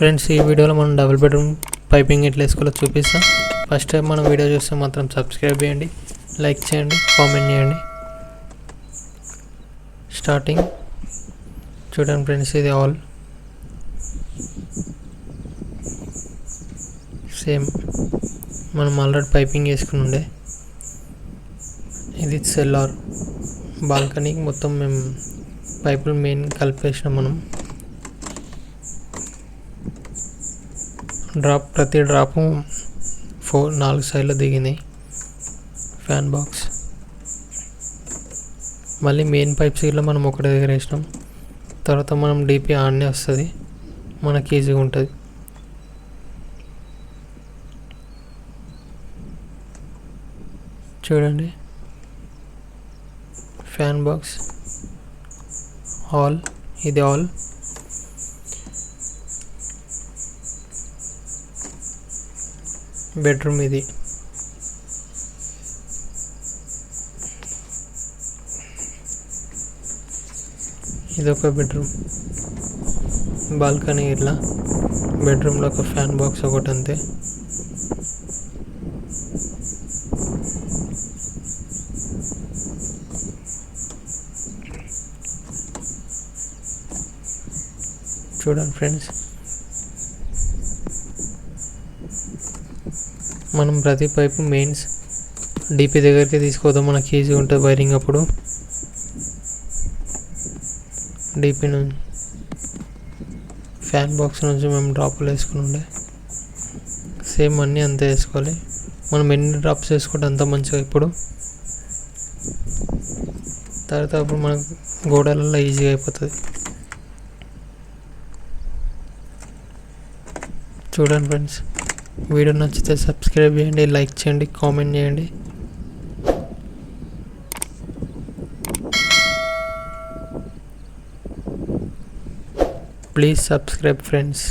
Friends ఈ వీడియోలో మనం డబుల్ బెడ్రూమ్ పైపింగ్ ఎట్లా వేసుకోవాలో చూపిస్తాం. ఫస్ట్ టైం మనం వీడియో చూస్తే మాత్రం సబ్స్క్రైబ్ చేయండి లైక్ చేయండి కామెంట్ చేయండి. స్టార్టింగ్ చూడండి ఫ్రెండ్స్ ఇది ఆల్ సేమ్ మనం ఆల్రెడీ పైపింగ్ వేసుకుని ఉండే ఇది సెల్లార్ బాల్కనీకి మొత్తం మేము పైపులు మెయిన్ కలిపేసినాం మనం. డ్రాప్ ప్రతి డ్రాపు ఫోర్ నాలుగు సైడ్లో దిగినాయి. Fan box. మళ్ళీ మెయిన్ పైప్స్ ఇట్లా మనం ఒకటి దగ్గర వేసినాం. తర్వాత మనం డీపీ ఆడనే వస్తుంది. మనకి ఈజీగా ఉంటుంది. చూడండి. Fan box. ఆల్ ఇది ఆల్ బెడ్రూమ్ ఇది. ఇది ఒక బెడ్రూమ్. బాల్కనీ ఇట్లా. బెడ్రూమ్లో ఒక ఫ్యాన్ బాక్స్ ఒకటి అంతే చూడండి ఫ్రెండ్స్. మనం ప్రతి పైపు మెయిన్స్ డీపీ దగ్గరికి తీసుకోదాం. మనకి ఈజీ ఉంటుంది వైరింగ్ అప్పుడు. డీపీ నుంచి ఫ్యాన్ బాక్స్ నుంచి మేము డ్రాపులు వేసుకుని ఉండే. సేమ్ అన్నీ అంతే వేసుకోవాలి. మనం ఎన్ని డ్రాప్స్ వేసుకుంటే అంత మంచిగా ఇప్పుడు. తర్వాత అప్పుడు మనకు గోడలలో ఈజీగా అయిపోతుంది. చూడండి ఫ్రెండ్స్. వీడియో నచ్చితే సబ్స్క్రైబ్ చేయండి లైక్ చేయండి కామెంట్ చేయండి. Please subscribe friends.